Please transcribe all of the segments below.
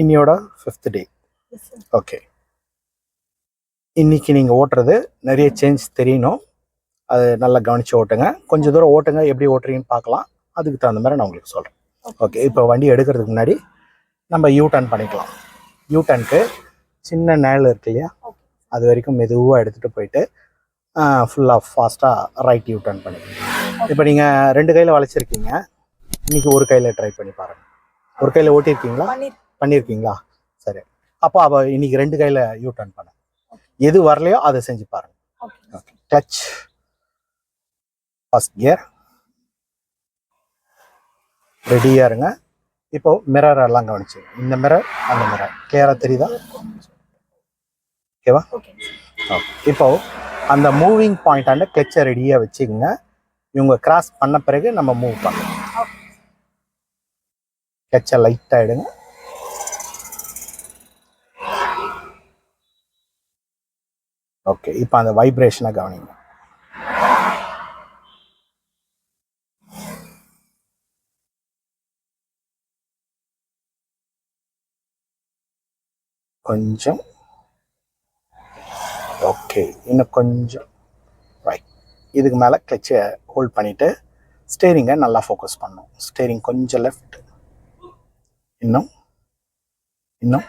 இன்னியோட fifth day okay இன்னைக்கு நீங்கள் ஓட்டுறது நிறைய சேஞ்ச் தெரியணும். அது நல்லா கவனிச்சு ஓட்டுங்க. கொஞ்சம் தூரம் ஓட்டுங்க. எப்படி ஓட்டுறீங்கன்னு பார்க்கலாம். அதுக்கு தகுந்த மாதிரி நான் உங்களுக்கு சொல்கிறேன் ஓகே இப்போ வண்டி எடுக்கிறதுக்கு முன்னாடி நம்ம யூ டர்ன் பண்ணிக்கலாம். யூ டர்னுக்கு சின்ன நேல் இருக்கு இல்லையா? அது வரைக்கும் மெதுவாக எடுத்துகிட்டு போயிட்டு ஃபுல்லாக ஃபாஸ்ட்டாக ரைட் யூ டர்ன் பண்ணிக்கலாம். இப்போ நீங்கள் ரெண்டு கையில் வளைச்சிருக்கீங்க. இன்னைக்கு ஒரு கையில் ட்ரை பண்ணி பாருங்கள் ஒரு கையில் ஓட்டியிருக்கீங்களா? பண்ணியிருக்கீங்களா சரி. அப்போ அவ இன்னைக்கு ரெண்டு கையில் யூ டர்ன் பண்ண. எது வரலையோ அதை செஞ்சு பாருங்க. கிளச் ஃபர்ஸ்ட் கியர் ரெடியாக இருங்க. இப்போ மிரர் எல்லாம் கவனிச்சு. இந்த மிரர் அந்த மிரர் கிளியராக தெரியுதா? ஓகேவா ஓகே இப்போ அந்த மூவிங் பாயிண்டாண்ட கிளச்சை ரெடியாக வச்சுக்கோங்க. இவங்க கிராஸ் பண்ண பிறகு நம்ம மூவ் பண்ணலாம். கிளச்சை லைட்டாக எடுங்க. ஓகே இப்போ அந்த வைப்ரேஷனை கவனிங்க. கொஞ்சம். ஓகே இன்னும் கொஞ்சம். ரைட் இதுக்கு மேலே கிளச்சை ஹோல்ட் பண்ணிவிட்டு ஸ்டேரிங்கை நல்லா ஃபோக்கஸ் பண்ணும். ஸ்டேரிங் கொஞ்சம் லெஃப்ட் இன்னும். இன்னும்.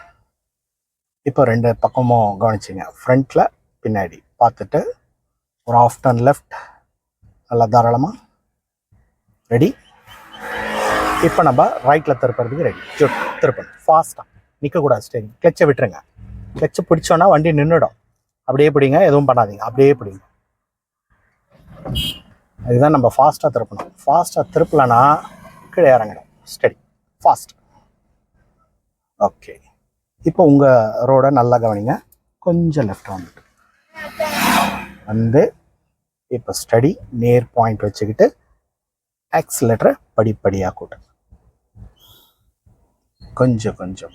இப்போ ரெண்டு பக்கமும் கவனிச்சிங்க. ஃப்ரண்ட்டில் பின்னாடி. பார்த்துட்டு ஒரு ஆஃப் டர்ன் லெஃப்ட் நல்லா தாராளமாக ரெடி இப்போ நம்ம ரைட்டில் திருப்புறதுக்கு ரெடி ஜுட் திருப்பணும். ஃபாஸ்ட்டாக நிற்கக்கூடாது ஸ்டேரிங் கிளச்சை விட்டுருங்க. கிளச்சை பிடிச்சோன்னா வண்டி நின்றுடும் அப்படியே பிடிங்க. எதுவும் பண்ணாதீங்க. அப்படியே பிடிங்க. இதுதான் நம்ம ஃபாஸ்ட்டாக திருப்பணும். ஃபாஸ்ட்டாக திருப்பலைன்னா கீழே இறங்கணும். ஸ்டடி ஃபாஸ்ட் ஓகே இப்போ உங்கள் ரோடை நல்லா கவனிங்க. கொஞ்சம் லெஃப்ட் வந்துட்டு. வந்து இப்போ ஸ்டடி நேர் பாயிண்ட் வச்சுக்கிட்டு ஆக்சிலேட்டரை படிப்படியாக கூட்டு. கொஞ்சம் கொஞ்சம்.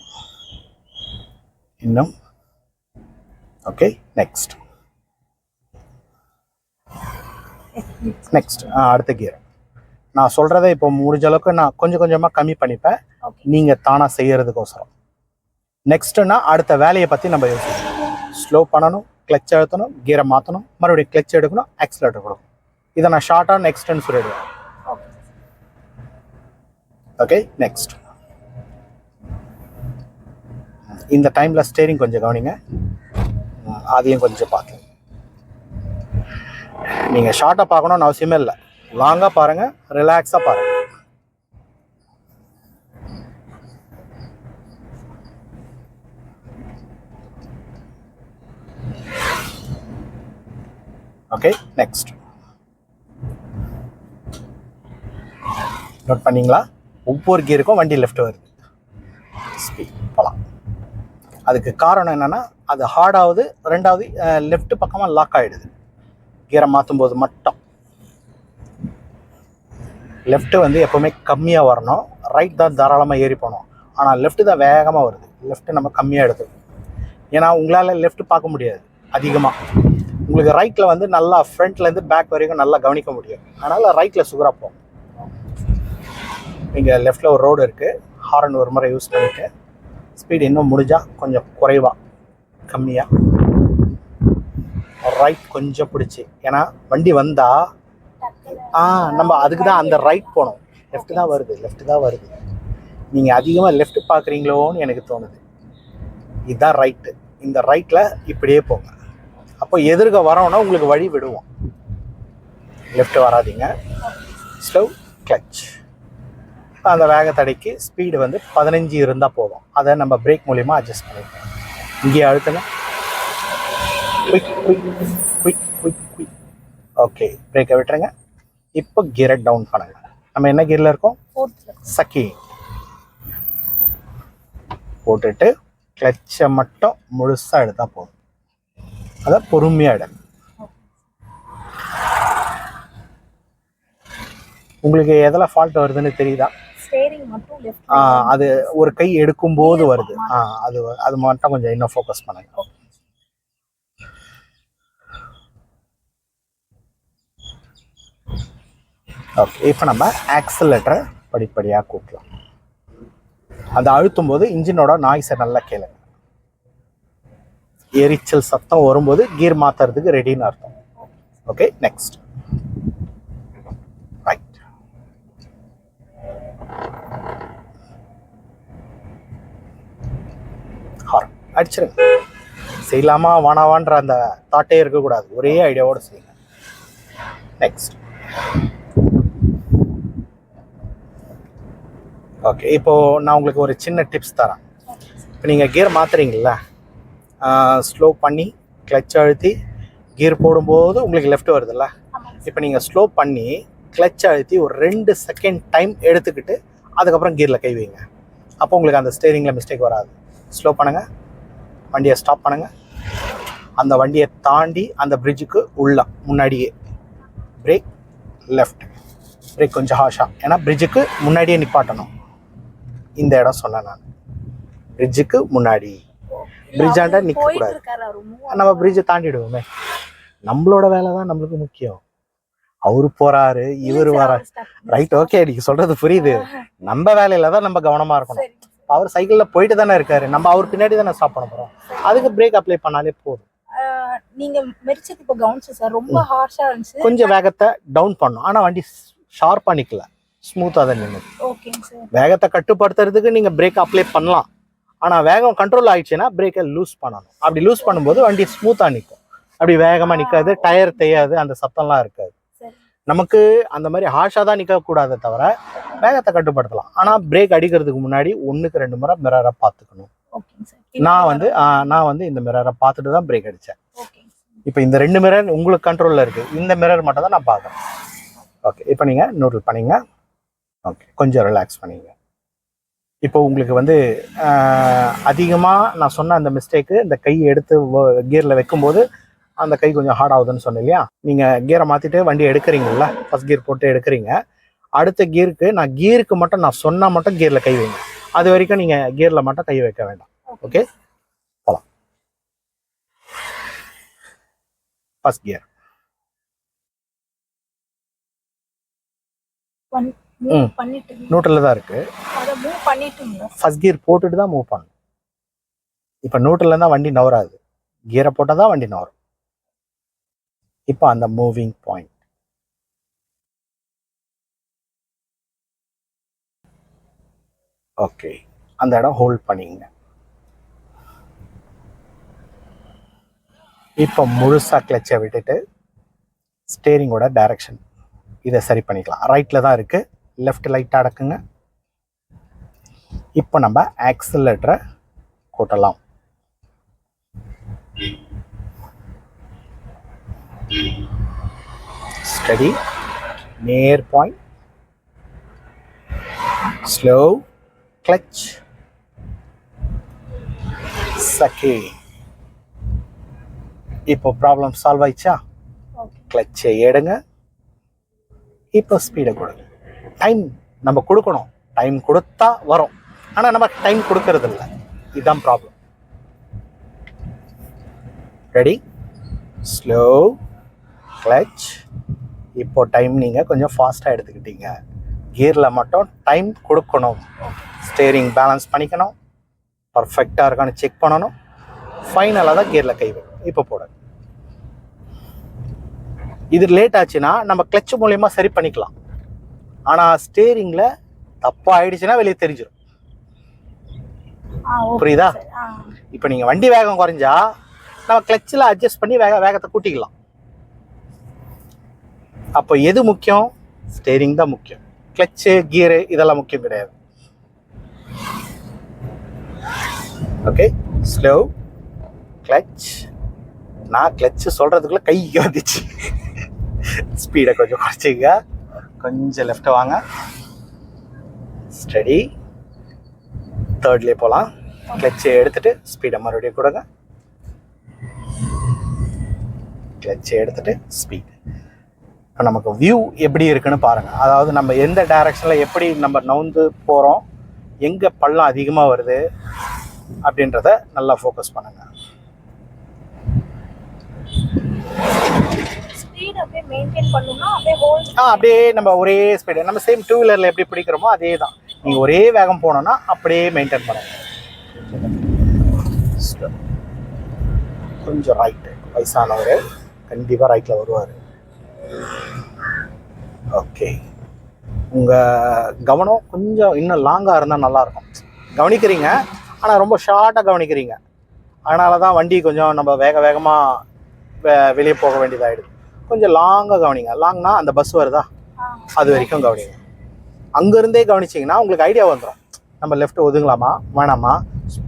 இன்னும். ஓகே நெக்ஸ்ட் நெக்ஸ்ட் அடுத்த கியர் நான் சொல்கிறத இப்போ முடிஞ்ச அளவுக்கு நான் கொஞ்சம் கொஞ்சமாக கம்மி பண்ணிப்பேன். நீங்கள் தானாக செய்யறதுக்கோசரம். நெக்ஸ்ட்டுனா அடுத்த வேலையை பற்றி நம்ம யோசிக்கணும். ஸ்லோ பண்ணணும். கிளச் அழுத்தணும் கியரை மாற்றணும் மறுபடியும் கிளச் எடுக்கணும் ஆக்சிலேட்டர் கொடுக்கணும். இதை நான் ஷார்ட்டாக நெக்ஸ்ட்னு சொல்லிடுவேன். ஓகே ஓகே நெக்ஸ்ட் இந்த டைமில் ஸ்டேரிங் கொஞ்சம் கவனிங்க. அதையும் கொஞ்சம் பார்த்து. நீங்கள் ஷார்ட்டாக பார்க்கணும்னு அவசியமே இல்லை. லாங்காக பாருங்கள் ரிலாக்ஸாக பாருங்கள் ஓகே நெக்ஸ்ட் நோட் பண்ணிங்களா? ஒவ்வொரு கியருக்கும் வண்டி லெஃப்ட் வருது. ஸ்பீட் போகலாம் அதுக்கு காரணம் என்னென்னா அது ஹார்டாவது ரெண்டாவது லெஃப்ட் பக்கமாக லாக் ஆகிடுது கியரை மாற்றும் போது மட்டும். லெஃப்ட் வந்து எப்போவுமே கம்மியாக வரணும். ரைட் தான் தாராளமாக ஏறி போகணும். ஆனால் லெஃப்ட்டு தான் வேகமாக வருது. லெஃப்ட்டு நம்ம கம்மியாக எடுத்துக்கணும். ஏன்னா உங்களால் லெஃப்ட் பார்க்க முடியாது. அதிகமாக உங்களுக்கு ரைட்டில் வந்து நல்லா ஃப்ரண்ட்லேருந்து பேக் வரைக்கும் நல்லா கவனிக்க முடியும். அதனால் ரைட்டில் சுகராக போகும். இங்கே லெஃப்டில் ஒரு ரோடு இருக்குது ஹாரன் ஒரு முறை யூஸ் பண்ணிட்டு ஸ்பீடு இன்னும் முடிஞ்சால் கொஞ்சம் குறைவாக கம்மியாக ரைட் கொஞ்சம் பிடிச்சி. ஏன்னா வண்டி வந்தால் ஆ நம்ம அதுக்கு தான் அந்த ரைட் போகணும் லெஃப்ட் தான் வருது லெஃப்ட் தான் வருது. நீங்கள் அதிகமாக லெஃப்ட் பார்க்குறீங்களோன்னு எனக்கு தோணுது. இதுதான் ரைட்டு இந்த ரைட்டில் இப்படியே போங்க. அப்போ எதிர்க்க வரோன்னா உங்களுக்கு வழி விடுவோம். லெஃப்ட் வராதீங்க. ஸ்லோ கிளச் அந்த வேக தடைக்கு ஸ்பீடு வந்து பதினஞ்சு இருந்தால் போதும். அதை நம்ம பிரேக் மூலிமா அட்ஜஸ்ட் பண்ணிக்கலாம். இங்கேயே அழுத்தணும் quick quick quick quick quick okay பிரேக்கை விட்டுருங்க. இப்போ கியரை டவுன் பண்ணுங்க. நம்ம என்ன கியரில் இருக்கோம்? சக்கிங் சக்கி. போட்டுட்டு கிளச்சை மட்டும் முழுசாக எடுத்தால் போதும். அதை பொறுமையாக எடுங்க உங்களுக்கு எதில் ஃபால்ட் வருதுன்னு தெரியுதா? அது ஒரு கை எடுக்கும்போது வருது. ஆ அது அது மட்டும் கொஞ்சம் இன்னும் ஃபோக்கஸ் பண்ணுங்க. ஓகே இப்போ நம்ம ஆக்சலேட்டரை படிப்படியாக கூட்டலாம். அந்த அழுத்தும் போது இன்ஜினோட நாய்ஸை நல்லா கேளுங்க. எரிச்சல் சத்தம் வரும்போது கீர் மாத்துறதுக்கு ரெடின்னு அர்த்தம். ஓகே நெக்ஸ்ட் ரைட் ஹார்ன் அடிச்சிருங்க. செய்யலாமா வானாவான்ற அந்த தாட்டே இருக்கக்கூடாது. ஒரே ஐடியாவோட செய்யுங்க. நெக்ஸ்ட் ஓகே இப்போ நான் உங்களுக்கு ஒரு சின்ன டிப்ஸ் தரேன். இப்போ நீங்கள் கியர் மாத்துறீங்கல்ல ஸ்லோ பண்ணி கிளச் அழுத்தி கியர் போடும்போது உங்களுக்கு லெஃப்ட் வருதுல்ல? இப்போ நீங்கள் ஸ்லோ பண்ணி கிளச் அழுத்தி ஒரு ரெண்டு செகண்ட் டைம் எடுத்துக்கிட்டு அதுக்கப்புறம் கியரில் கை வைங்க. அப்போ உங்களுக்கு அந்த ஸ்டேரிங்கில் மிஸ்டேக் வராது. ஸ்லோ பண்ணுங்கள் வண்டியை ஸ்டாப் பண்ணுங்கள் அந்த வண்டியை தாண்டி அந்த பிரிட்ஜுக்கு உள்ள முன்னாடியே. பிரேக் லெஃப்ட் பிரேக் கொஞ்சம் ஹாஷாக ஏன்னா பிரிட்ஜுக்கு முன்னாடியே நிப்பாட்டணும். இந்த இடம் சொன்னேன் நான். பிரிட்ஜுக்கு முன்னாடி. நிக்க போயிட்டு கூடாது. நம்ம பிரிட்ஜை தாண்டிடுவோமே. நம்மளோட வேலை தான் நம்மளுக்கு முக்கியம். அவரு போறாரு இவர் இல்ல sir, வர அவரு stop- ரைட் ஓகே நீங்க சொல்றது புரியுது. நம்ம வேலையில தான் நம்ம கவனமா இருக்கணும். அவர் சைக்கிள்ல போயிட்டு தானே இருக்காரு. நம்ம அவர் பின்னாடி தானே ஸ்டாப் பண்ண போறோம். அதுக்கு பிரேக் அப்ளை பண்ணாலே போதும். நீங்க மெரிச்சது இப்போ கவுன்ஸ் சார் ரொம்ப ஹார்ஷா இருந்துச்சு. கொஞ்சம் வேகத்தை டவுன் பண்ணும் ஆனா வண்டி ஷார்ப்பா நிக்கல. ஸ்மூத்தா தான் நின்னுது. ஓகேங்க சார் வேகத்தை கட்டுப்படுத்துறதுக்கு நீங்க பிரேக் அப்ளை பண்ணலாம். ஆனா வேகம் கண்ட்ரோல் ஆயிடுச்சுன்னா பிரேக்கை லூஸ் பண்ணணும். அப்படி லூஸ் பண்ணும்போது வண்டி ஸ்மூத்தா நிற்கும் அப்படி வேகமா நிக்காது டயர் தேயாது அந்த சத்தம்லாம் இருக்காது. நமக்கு அந்த மாதிரி ஹாஷா தான் நிக்க கூடாதே தவிர வேகத்தை கட்டுப்படுத்தலாம். ஆனா பிரேக் அடிக்கிறதுக்கு முன்னாடி ஒண்ணுக்கு ரெண்டு முறை மிரரை பார்த்துக்கணும். நான் வந்து நான் வந்து இந்த மிரரை பார்த்துட்டு தான் பிரேக் ஓகேங்க இப்போ இந்த ரெண்டு மிரர் உங்களுக்கு கண்ட்ரோல்ல இருக்கு. இந்த மிரர் மட்டும் தான் நான் பார்க்குறேன். ஓகே இப்போ நீங்க நோட்டில் பண்ணீங்க. ஓகே கொஞ்சம் ரிலாக்ஸ் பண்ணீங்க. இப்போ உங்களுக்கு வந்து அதிகமாக நான் சொன்ன அந்த மிஸ்டேக்கு இந்த கை எடுத்து கியரில் வைக்கும்போது அந்த கை கொஞ்சம் ஹார்ட் ஆகுதுன்னு சொன்னேன் இல்லையா? நீங்கள் கியரை மாற்றிட்டு வண்டி எடுக்கிறீங்கல்ல? ஃபர்ஸ்ட் கியர் போட்டு எடுக்கிறீங்க. அடுத்த கியருக்கு நான் கியருக்கு மட்டும் நான் சொன்னால் மட்டும் கியரில் கை வைங்க. அது வரைக்கும் நீங்கள் கியரில் மட்டும் கை வைக்க வேண்டாம். ஓகே போகலாம் ஃபர்ஸ்ட் கியர் நியூட்ரலில் தான் இருக்குது மூவ் பண்ணிட்டுங்க ஃபர்ஸ்ட் கியர் போட்டுட்டு தான் மூவ் பண்ணணும். இப்போ நியூட்ரல்ல தான் வண்டி நவராது கியரை போட்டால் தான் வண்டி நவரும் இப்போ அந்த மூவிங் பாயிண்ட் ஓகே அந்த இடம் ஹோல்ட் பண்ணிங்க. இப்போ முழுசாக கிளச்சை விட்டுட்டு ஸ்டேரிங்கோட டைரக்ஷன் இதை சரி பண்ணிக்கலாம். ரைட்டில் தான் இருக்குது லெஃப்ட் லைட்டாக அடக்குங்க. இப்போ நம்ம ஆக்சிலேட்டரை கூட்டலாம். ஸ்டடி நேர் பாயிண்ட் ஸ்லோ கிளச் சக்கே இப்போ ப்ராப்ளம் சால்வ் ஆயிடுச்சா? கிளச்சை எடுங்க. இப்போ ஸ்பீடை கொடுங்க. டைம் நம்ம கொடுக்கணும். டைம் கொடுத்தா வரும். ஆனால் நம்ம டைம் கொடுக்கறது இல்லை இதுதான் ப்ராப்ளம் ரெடி ஸ்லோ கிளச் இப்போ டைம் நீங்கள் கொஞ்சம் ஃபாஸ்ட்டாக எடுத்துக்கிட்டீங்க. கியரில் மட்டும் டைம் கொடுக்கணும். ஸ்டேரிங் பேலன்ஸ் பண்ணிக்கணும். பர்ஃபெக்டாக இருக்கான்னு செக் பண்ணணும். ஃபைனலாக தான் கியரில் கை வைக்கணும். இப்போ போட. இது லேட் ஆச்சுன்னா நம்ம கிளச் மூலயமா சரி பண்ணிக்கலாம். ஆனால் ஸ்டேரிங்கில் தப்பாக ஆயிடுச்சுன்னா வெளியே தெரிஞ்சிடும் புரியுதா? இப்போ நீங்கள் வண்டி வேகம் குறைஞ்சா நம்ம கிளச்சில் அட்ஜஸ்ட் பண்ணி வேக வேகத்தை கூட்டிக்கலாம். அப்போ எது முக்கியம்? ஸ்டேரிங் தான் முக்கியம். கிளச்சு கியரு இதெல்லாம் முக்கியம் கிடையாது. ஓகே ஸ்லோ கிளச் நான் கிளச்சு சொல்கிறதுக்குள்ள கை வந்துச்சு. ஸ்பீடை கொஞ்சம் குறைச்சிங்க கொஞ்சம் லெஃப்ட் வாங்க. ஸ்டடி தேர்ட்லேயே போகலாம் கிளச்சை எடுத்துட்டு ஸ்பீடை மறுபடியும் கொடுங்க. கிளச்சை எடுத்துட்டு ஸ்பீட் இப்போ நமக்கு வியூ எப்படி இருக்குன்னு பாருங்க. அதாவது நம்ம எந்த டைரக்ஷனில் எப்படி நம்ம நவுந்து போகிறோம் எங்கே பள்ளம் அதிகமாக வருது அப்படின்றத நல்லா ஃபோக்கஸ் பண்ணுங்க. ஸ்பீட் அப்படியே மெயின்டைன் பண்ணனும்னா அப்படியே ஹோல் ஆ அப்படியே நம்ம ஒரே ஸ்பீடு நம்ம சேம் டூ வீலரில் எப்படி பிடிக்கிறோமோ அதே தான் நீங்கள் ஒரே வேகம் போனோன்னா அப்படியே மெயின்டைன் பண்ணுங்க Slow. கொஞ்சம் ரைட்டு வயசானவர் கண்டிப்பாக ரைட்டில் வருவார். ஓகே உங்கள் கவனம் கொஞ்சம் இன்னும் லாங்காக இருந்தால் நல்லாயிருக்கும் கவனிக்கிறீங்க ஆனால் ரொம்ப ஷார்ட்டாக கவனிக்கிறீங்க. அதனால தான் வண்டி கொஞ்சம் நம்ம வேக வேகமாக வெ வெளியே போக வேண்டியதாகிடுது கொஞ்சம் லாங்காக கவனிங்க. லாங்னா அந்த பஸ் வருதா? அது வரைக்கும் கவனிங்க. அங்கேருந்தே கவனிச்சிங்கன்னா உங்களுக்கு ஐடியா வந்துடும் நம்ம லெஃப்ட் ஒதுங்கலாமா? வேணாமா?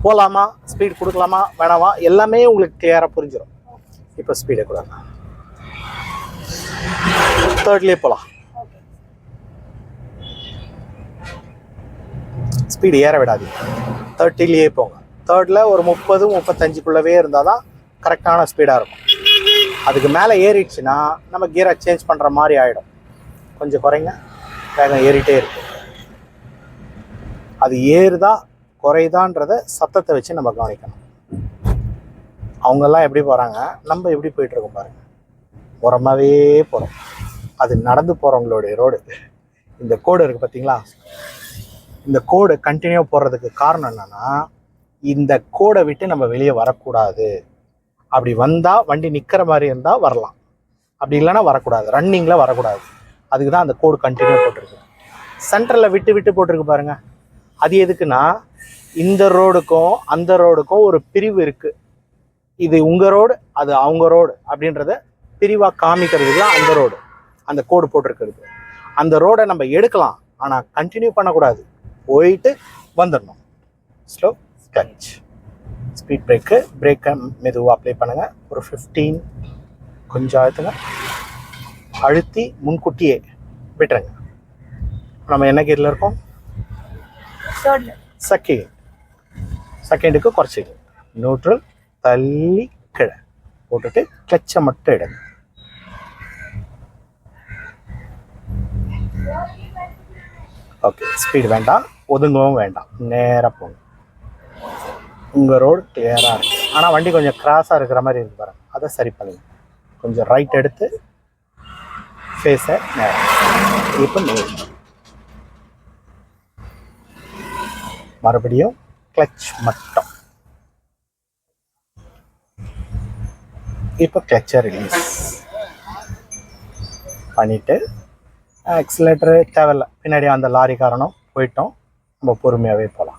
போகலாமா ஸ்பீட் கொடுக்கலாமா? வேணாமா? எல்லாமே உங்களுக்கு கிளியராக புரிஞ்சிடும் இப்போ ஸ்பீடை கூட தேர்ட்லேயே போகலாம் ஸ்பீடு ஏற விடாதீங்க. தேர்ட்டிலேயே போங்க. தேர்டில் ஒரு முப்பது முப்பத்தஞ்சுக்குள்ளவே இருந்தால் தான் கரெக்டான ஸ்பீடாக இருக்கும். அதுக்கு மேலே ஏறிடுச்சுன்னா நம்ம கியரை சேஞ்ச் பண்ணுற மாதிரி ஆகிடும் கொஞ்சம் குறைங்க. வேகம் ஏறிட்டே இருக்கு. அது ஏறுதா குறையுதான்றத சத்தத்தை வச்சு நம்ம கவனிக்கணும். அவங்கெல்லாம் எப்படி போகிறாங்க நம்ம எப்படி போயிட்டுருக்கோம் பாருங்கள் உரமாகவே போகிறோம் அது நடந்து போகிறவங்களுடைய ரோடு. இந்த கோடு இருக்குது பார்த்தீங்களா இந்த கோடு கண்டினியூ போடுறதுக்கு காரணம் என்னன்னா இந்த கோடை விட்டு நம்ம வெளியே வரக்கூடாது. அப்படி வந்தால் வண்டி நிற்கிற மாதிரி இருந்தால் வரலாம். அப்படி இல்லைன்னா வரக்கூடாது. ரன்னிங்கில் வரக்கூடாது. அதுக்கு தான் அந்த கோடு கண்டினியூ போட்டிருக்கு. சென்டரில் விட்டு விட்டு போட்டிருக்கு பாருங்க. அது எதுக்குன்னா இந்த ரோடுக்கும் அந்த ரோடுக்கும் ஒரு பிரிவு இருக்குது இது உங்கள் ரோடு அது அவங்க ரோடு அப்படின்றத பிரிவாக காமிக்கிறதுக்கு தான் அந்த ரோடு அந்த கோடு போட்டிருக்கிறது. அந்த ரோடை நம்ம எடுக்கலாம் ஆனால் கண்டினியூ பண்ணக்கூடாது. போயிட்டு வந்துடணும். ஸ்லோ டச் ஸ்பீட் பிரேக்கு பிரேக்கை மெதுவாக அப்ளை பண்ணுங்கள் ஒரு ஃபிஃப்டீன் கொஞ்சம் அழுத்துங்க அழுத்தி முன்கூட்டியே விட்டுருங்க. நம்ம என்ன கீரில் இருக்கோம்? செகண்ட் செகண்டுக்கு குறைச்சிங்க நியூட்ரல் தள்ளி கீழே. போட்டுட்டு கிளச்சை மட்டும் எடுங்க. ஓகே ஸ்பீடு வேண்டாம். ஒதுங்கவும் வேண்டாம். நேராக போங்க. உங்கள் ரோடு கிளியராக இருக்கு. ஆனால் வண்டி கொஞ்சம் கிராஸாக இருக்கிற மாதிரி இருக்கு பாருங்க. அதை சரி பண்ணுங்க. கொஞ்சம் ரைட் எடுத்து ஃபேஸை இப்போ மறுபடியும் கிளச் மட்டும். இப்போ கிளச்சை ரிலீஸ் பண்ணிவிட்டு ஆக்சிலேட்டரு தேவையில்ல. பின்னாடி அந்த லாரிக்காரனும் போயிட்டோம். நம்ம பொறுமையாகவே போகலாம்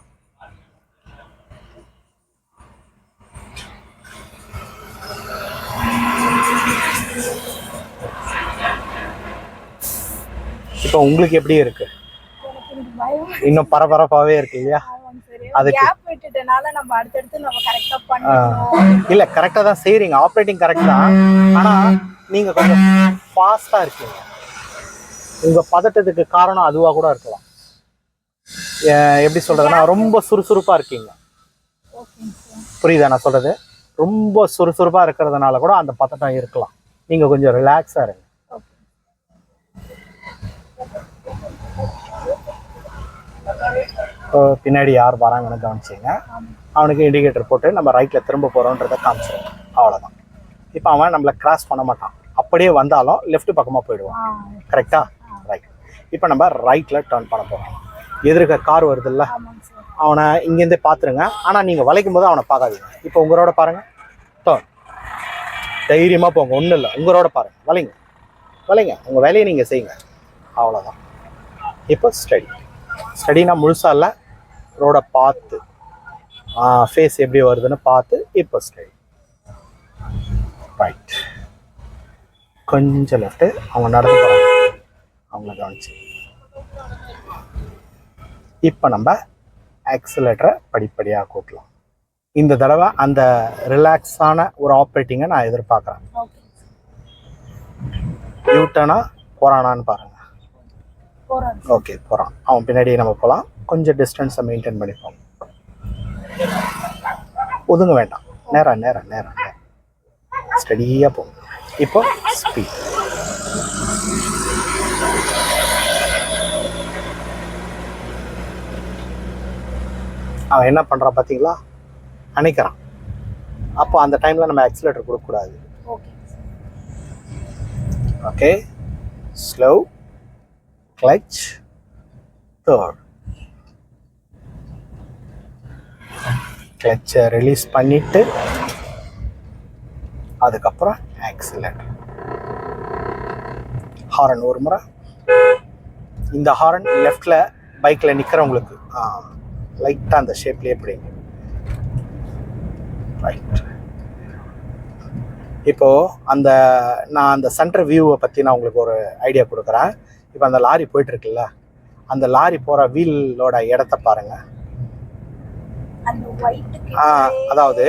இப்போ உங்களுக்கு எப்படி இருக்கு? இன்னும் பரபரப்பாகவே இருக்கு இல்லையா? கரெக்டா இல்லை கரெக்டாக தான் செய்கிறீங்க ஆப்ரேட்டிங் கரெக்ட் தான். ஆனால் நீங்கள் கொஞ்சம் ஃபாஸ்ட்டாக இருக்கீங்க. உங்கள் பதட்டத்துக்கு காரணம் அதுவாக கூட இருக்கலாம். எப்படி சொல்கிறதுனா ரொம்ப சுறுசுறுப்பாக இருக்கீங்க. புரியுதா நான் சொல்கிறது ரொம்ப சுறுசுறுப்பாக இருக்கிறதுனால கூட அந்த பதட்டம் இருக்கலாம். நீங்கள் கொஞ்சம் ரிலாக்ஸாக இருங்க. இப்போ பின்னாடி யார் வராங்கன்னு கவனிச்சிங்க அவனுக்கு இண்டிகேட்டர் போட்டு நம்ம ரைட்டில் திரும்ப போகிறோன்றதை காமிச்சிருவோம் அவ்வளோதான் இப்போ அவன் நம்மளை கிராஸ் பண்ண மாட்டான். அப்படியே வந்தாலும் லெஃப்ட் பக்கமாக போயிடுவான். ஆ. கரெக்டா ரைட் இப்போ நம்ம ரைட்டில் டர்ன் பண்ண போகிறோம் எதிர்க்க கார் வருதுல்ல? அவனை இங்கேருந்தே பார்த்துருங்க. ஆனால் நீங்கள் வளைக்கும் போது அவனை பார்க்காதீங்க. இப்போ உங்களோட பாருங்க. டர்ன் தைரியமாக போங்க. ஒன்றும் இல்லை. உங்களோட பாருங்க. வளைங்க. வளைங்க. உங்கள் வேலையை நீங்கள் செய்யுங்க. அவ்வளோதான் இப்போ ஸ்டடி ஸ்டடினா முழுசா இல்லை ரோடை பார்த்து ஃபேஸ் எப்படி வருதுன்னு பார்த்து இப்போ ஸ்டடி ரைட் கொஞ்சம் லெஃப்ட்டு அவங்க நடந்து போகிறாங்க அவங்கள கவனிச்சு. இப்போ நம்ம ஆக்சிலேட்டரை படிப்படியாக கூட்டலாம். இந்த தடவை அந்த ரிலாக்ஸான ஒரு ஆப்ரேட்டிங்கை நான் எதிர்பார்க்குறேன். யூட்டனா போகிறானான்னு பாருங்கள் ஓகே போகிறான் அவன் பின்னாடியே நம்ம போகலாம் கொஞ்சம் டிஸ்டன்ஸை மெயின்டைன் பண்ணிப்போம். ஒதுங்க வேண்டாம். நேரம் நேரம் நேரம் நேரம் ஸ்டடியாக போகும் இப்போ ஸ்பீட் அவன் என்ன பண்ணுறான் பார்த்தீங்களா அணைக்கிறான். அப்போ அந்த டைமில் நம்ம ஆக்சிலேட்டர் கொடுக்கக்கூடாது. Okay slow. clutch third கிளச்சை ரிலீஸ் பண்ணிட்டு அதுக்கப்புறம் ஆக்சிலேட்டர் ஹாரன் ஒரு முறை. இந்த ஹாரன் லெஃப்டில் பைக்கில் நிற்கிறவங்களுக்கு லைட்டாக அந்த ஷேப்லேயே எப்படி ரைட் இப்போது அந்த நான் அந்த சென்டர் வியூவை பற்றி நான் உங்களுக்கு ஒரு ஐடியா கொடுக்குறேன். இப்போ அந்த லாரி போயிட்டு இருக்குல்ல அந்த லாரி போகிற வீலோட இடத்த பாருங்க. அந்த ஒயிட் ஆ, அதாவது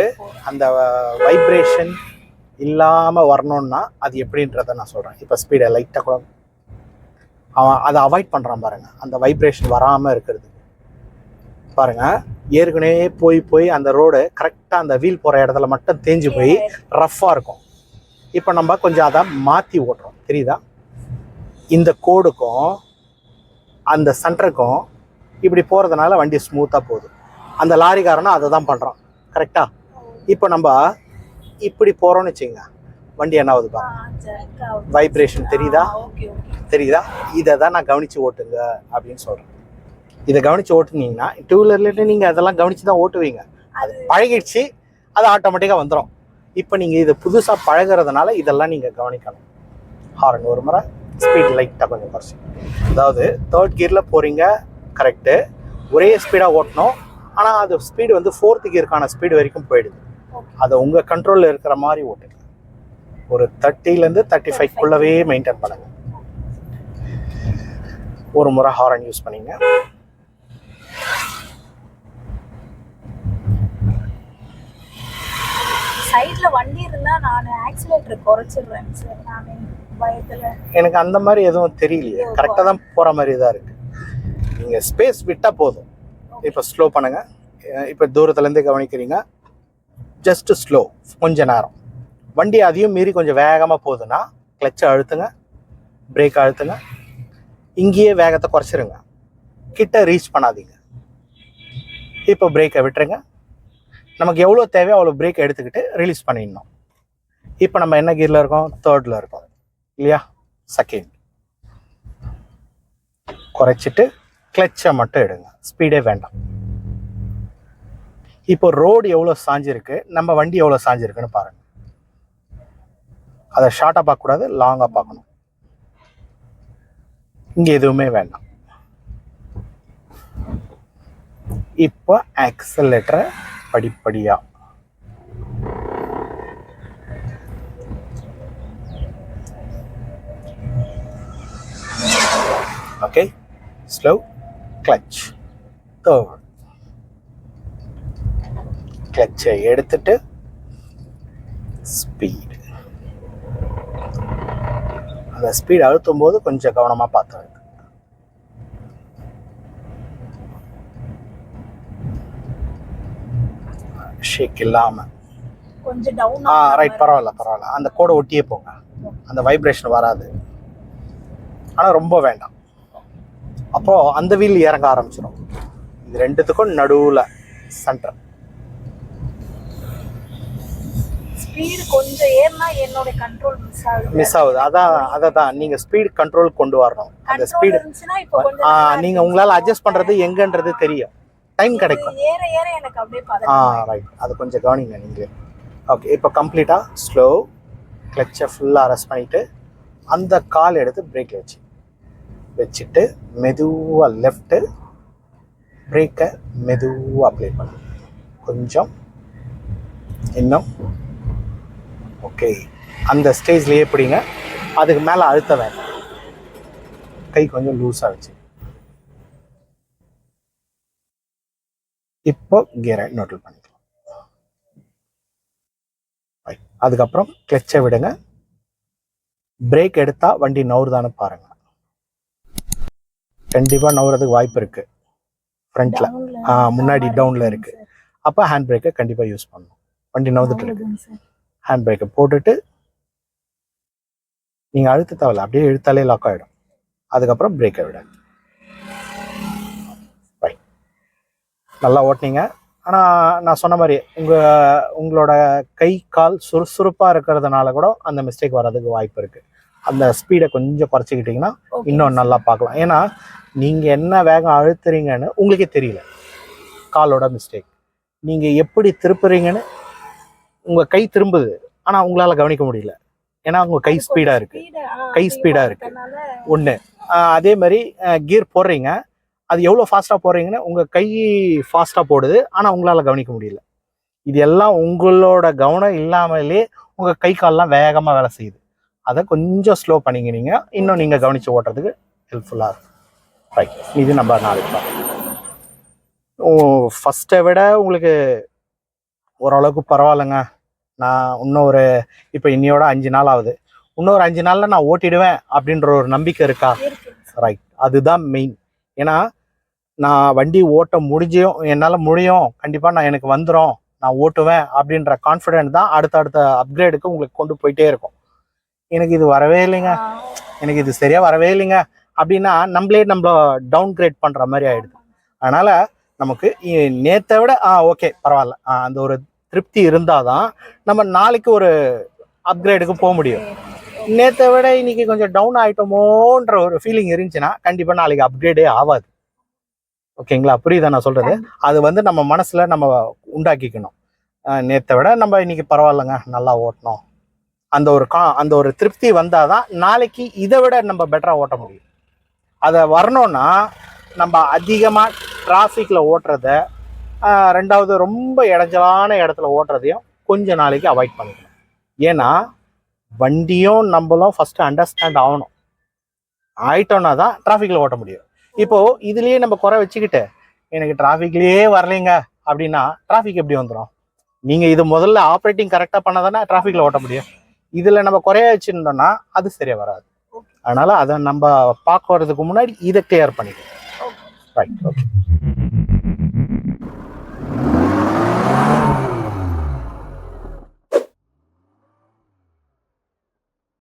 அந்த வைப்ரேஷன் இல்லாமல் வரணும்னா அது எப்படின்றத நான் சொல்கிறேன் இப்போ ஸ்பீடை லைட்டாக கூட அவன் அதை அவாய்ட் பண்ணுறான் பாருங்க. அந்த வைப்ரேஷன் வராமல் இருக்கிறது. பாருங்க ஏற்கனவே போய் போய் அந்த ரோடு கரெக்டாக அந்த வீல் போகிற இடத்துல மட்டும் தேஞ்சு போய் ரஃப்பாக இருக்கும். இப்போ நம்ம கொஞ்சம் அதை மாற்றி ஓட்டுறோம். தெரியுதா? இந்த கோடுக்கும் அந்த சென்டருக்கும் இப்படி போகிறதுனால வண்டி ஸ்மூத்தாக போகுது. அந்த லாரிக்காரனும் அதை தான் பண்ணுறான் கரெக்டாக இப்போ நம்ம இப்படி போகிறோம்னு வச்சுங்க வண்டி என்ன ஆகுது பாருங்க வைப்ரேஷன் தெரியுதா? தெரியுதா? இதை தான் நான் கவனித்து ஓட்டுங்க அப்படின்னு சொல்கிறேன் இதை கவனித்து ஓட்டுனீங்கன்னா டூ வீலர்லேட்டு நீங்கள் அதெல்லாம் கவனித்து தான் ஓட்டுவீங்க. அது பழகிடுச்சு அது ஆட்டோமேட்டிக்காக வந்துடும் இப்போ நீங்கள் இதை புதுசாக பழகுறதுனால இதெல்லாம் நீங்கள் கவனிக்கணும். ஹாரன் ஒரு முறை. ஸ்பீட் லைட்டாக கொஞ்சம் குறைச்சி அதாவது தேர்ட் கியரில் போகிறீங்க கரெக்டு ஒரே ஸ்பீடாக ஓட்டணும். ஆனால் அது ஸ்பீடு வந்து ஃபோர்த் கியருக்கான ஸ்பீடு வரைக்கும் போயிடுது. அதை உங்கள் கண்ட்ரோலில் இருக்கிற மாதிரி ஓட்டுங்க. ஒரு தேர்ட்டிலேருந்து தேர்ட்டி ஃபைவ்க்குள்ளவே மெயின்டைன் பண்ணுங்க. ஒரு முறை ஹாரன் யூஸ் பண்ணீங்க. சைடுல வண்டி இருந்தா நான் ஆக்சிலேட்டர் குறைச்சிடுறேன் சார் நான் எனக்கு அந்த மாதிரி எதுவும் தெரியலையே. கரெக்டாக தான் போகிற மாதிரி தான் இருக்குது நீங்கள் ஸ்பேஸ் விட்டால் போதும். இப்போ ஸ்லோ பண்ணுங்க. இப்போ தூரத்துலேருந்தே கவனிக்கிறீங்க. ஜஸ்ட் ஸ்லோ கொஞ்ச நேரம். வண்டி அதையும் மீறி கொஞ்சம் வேகமாக போகுதுன்னா கிளச்சை அழுத்துங்க. பிரேக் அழுத்துங்க. இங்கேயே வேகத்தை குறைச்சிருங்க. கிட்ட ரீச் பண்ணாதீங்க. இப்போ பிரேக்கை விட்டுருங்க. நமக்கு எவ்வளோ தேவையோ அவ்வளோ பிரேக் எடுத்துக்கிட்டு ரிலீஸ் பண்ணிடணும். இப்போ நம்ம என்ன கியரில் இருக்கோம்? தேர்டில் இருக்கோம். இல்லையா செகண்ட் குறைச்சிட்டு கிளச்சை மட்டும் எடுங்க. ஸ்பீடே வேண்டாம். இப்போ ரோடு எவ்வளோ சாஞ்சிருக்கு? நம்ம வண்டி எவ்வளோ சாஞ்சிருக்குன்னு பாருங்க. அதை ஷார்ட்டாக பார்க்கக்கூடாது லாங்காக பார்க்கணும். இங்கே எதுவுமே வேண்டாம். இப்போ ஆக்சலேட்டரை படிப்படியாக ஓகே ஸ்லோ கிளச் தேர்ட் கிளச்சை எடுத்துட்டு ஸ்பீடு அந்த ஸ்பீடு அழுத்தும் போது கொஞ்சம் கவனமாக பார்த்து. ஷேக் இல்லாமல் கொஞ்சம் டவுன் ஆ ரைட் பரவாயில்ல பரவாயில்ல. அந்த கோடை ஒட்டியே போங்க. அந்த வைப்ரேஷன் வராது. ஆனால் ரொம்ப வேண்டாம். அப்போ அந்த வீல் இறங்க ஆரம்பிச்சிடும் இது ரெண்டுத்துக்கும் நடுவில் சென்டர் ஸ்பீடு கொஞ்சம் ஏறினா என்னோட கண்ட்ரோல் மிஸ் ஆகுது. மிஸ் ஆகுது. அதான் அதை தான் நீங்கள் ஸ்பீட் கண்ட்ரோல் கொண்டு வரணும். அந்த ஸ்பீடு. நீங்கள் உங்களால் அட்ஜஸ்ட் பண்ணுறது எங்கன்றது தெரியும். டைம் கிடைக்கும். ஏற ஏற எனக்கு அப்படியே ஆ ரைட் அது கொஞ்சம் கவனிங்க நீங்களே. ஓகே இப்போ கம்ப்ளீட்டாக ஸ்லோ கிளச்சை ஃபுல்லாக அரெஸ்ட் பண்ணிவிட்டு அந்த கால் எடுத்து பிரேக்கில் வச்சு வச்சுட்டு மெதுவாக லெஃப்ட்டு பிரேக்கை மெதுவாக அப்ளை பண்ணு கொஞ்சம் இன்னும். ஓகே அந்த ஸ்டேஜ்லேயே பிடிங்க. அதுக்கு மேலே அழுத்த வேண்டாம். கை கொஞ்சம் லூஸாக வச்சு இப்போ கியரை நோட்டில் பண்ணிக்கலாம். அதுக்கப்புறம் கிளச்சை விடுங்க. பிரேக் எடுத்தால் வண்டி நவுறுதான்னு பாருங்கள் கண்டிப்பா நவுறதுக்கு வாய்ப்பு இருக்கு. ஃப்ரண்ட்ல Downல. ஆ, முன்னாடி மாதிரி downல இருக்கு. சார். அப்போ ஹேண்ட் பிரேக்கை கண்டிப்பா யூஸ் பண்ணணும். வண்டி நவுந்துட்டு இருக்கு. ஹேண்ட் பிரேக்கை போட்டுட்டு நீங்க அழுத்த தேவையில்ல அப்படியே இழுத்தாலே லாக் ஆயிடும். அதுக்கப்புறம் பிரேக்கை விட. Right. நல்லா ஓட்டுனீங்க. ஆனால் நான் சொன்ன மாதிரி உங்கள் உங்களோட கை கால் சுறுசுறுப்பாக இருக்கிறதுனால கூட அந்த மிஸ்டேக் வர்றதுக்கு வாய்ப்பு இருக்குது அந்த ஸ்பீடை கொஞ்சம் குறைச்சிக்கிட்டிங்கன்னா. இன்னும் நல்லா பார்க்கலாம். ஏன்னா நீங்கள் என்ன வேகம் அழுத்துறீங்கன்னு உங்களுக்கே தெரியல. காலோட மிஸ்டேக் நீங்கள் எப்படி திருப்புறீங்கன்னு உங்கள் கை திரும்புது. ஆனால் உங்களால் கவனிக்க முடியல. ஏன்னா உங்கள் கை ஸ்பீடாக இருக்குது கை speed ஆ இருக்கு. ஒன்று அதே மாதிரி கியர் போடுறீங்க. அது எவ்வளோ ஃபாஸ்ட்டாக போடுறீங்கன்னு உங்கள் கை ஃபாஸ்ட்டாக போடுது. ஆனால் உங்களால் கவனிக்க முடியல. இது எல்லாம் உங்களோட கவனம் இல்லாமலே உங்கள் கை கால்லாம் வேகமாக வேலை செய்யுது. அதை கொஞ்சம் ஸ்லோ பண்ணிங்க நீங்கள் இன்னும் நீங்கள் கவனித்து ஓட்டுறதுக்கு ஹெல்ப்ஃபுல்லாக இருக்கும். ரைட் இது நம்ம நாளைக்கு பார்க்கலாம் ஃபஸ்ட்டை விட உங்களுக்கு ஓரளவுக்கு பரவாயில்லைங்க. நான் இன்னும் ஒரு இப்போ இன்னையோட அஞ்சு நாள் ஆகுது. இன்னொரு அஞ்சு நாளில் நான் ஓட்டிடுவேன் அப்படின்ற ஒரு நம்பிக்கை இருக்கா? ரைட் அதுதான் மெயின் ஏன்னா நான் வண்டி ஓட்ட முடிஞ்சும் என்னால் முடியும். கண்டிப்பாக நான் எனக்கு வந்துடும் நான் ஓட்டுவேன் அப்படின்ற கான்ஃபிடென்ட் தான் அடுத்த அடுத்த அப்கிரேடுக்கு உங்களுக்கு கொண்டு போயிட்டே இருக்கும். எனக்கு இது வரவே இல்லைங்க. எனக்கு இது சரியா வரவே இல்லைங்க. அப்படின்னா நம்மளே நம்மள டவுன் கிரேட் பண்ணுற மாதிரி ஆயிடுது. அதனால நமக்கு நேத்தை விட ஆ ஓகே பரவாயில்ல. அந்த ஒரு திருப்தி இருந்தால் தான் நம்ம நாளைக்கு ஒரு அப்கிரேடுக்கு போக முடியும். நேத்தை விட இன்னைக்கு கொஞ்சம் டவுன் ஆயிட்டோமோன்ற ஒரு ஃபீலிங் இருந்துச்சுன்னா கண்டிப்பாக நாளைக்கு அப்கிரேடே ஆகாது ஓகேங்களா புரியுதா நான் சொல்றது? அது வந்து நம்ம மனசுல நம்ம உண்டாக்கிக்கணும். நேத்தை விட நம்ம இன்னைக்கு பரவாயில்லைங்க. நல்லா ஓட்டணும். அந்த ஒரு கா அந்த ஒரு திருப்தி வந்தால் தான் நாளைக்கு இதை விட நம்ம பெட்டராக ஓட்ட முடியும். அதை வரணும்னா நம்ம அதிகமாக டிராஃபிக்கில் ஓட்டுறத ரெண்டாவது ரொம்ப இடைஞ்சலான இடத்துல ஓட்டுறதையும் கொஞ்ச நாளைக்கு அவாய்ட் பண்ணிக்கணும். ஏன்னா வண்டியும் நம்மளும் ஃபஸ்ட்டு அண்டர்ஸ்டாண்ட் ஆகணும். ஆயிட்டோம்னா தான் டிராஃபிக்கில் ஓட்ட முடியும். இப்போது இதுலேயே நம்ம குறை வச்சுக்கிட்டு எனக்கு டிராஃபிக்லேயே வரலைங்க அப்படின்னா டிராஃபிக் எப்படி வந்துடும் நீங்கள் இது முதல்ல ஆப்ரேட்டிங் கரெக்டாக பண்ணால் தானே டிராஃபிக்கில் ஓட்ட முடியும். இதுல நம்ம குறைய வச்சிருந்தோம்னா அது சரியா வராது. அதனால அதை நம்ம பார்க்கறதுக்கு முன்னாடி இதை கிளியர் பண்ணிக்கணும். Right okay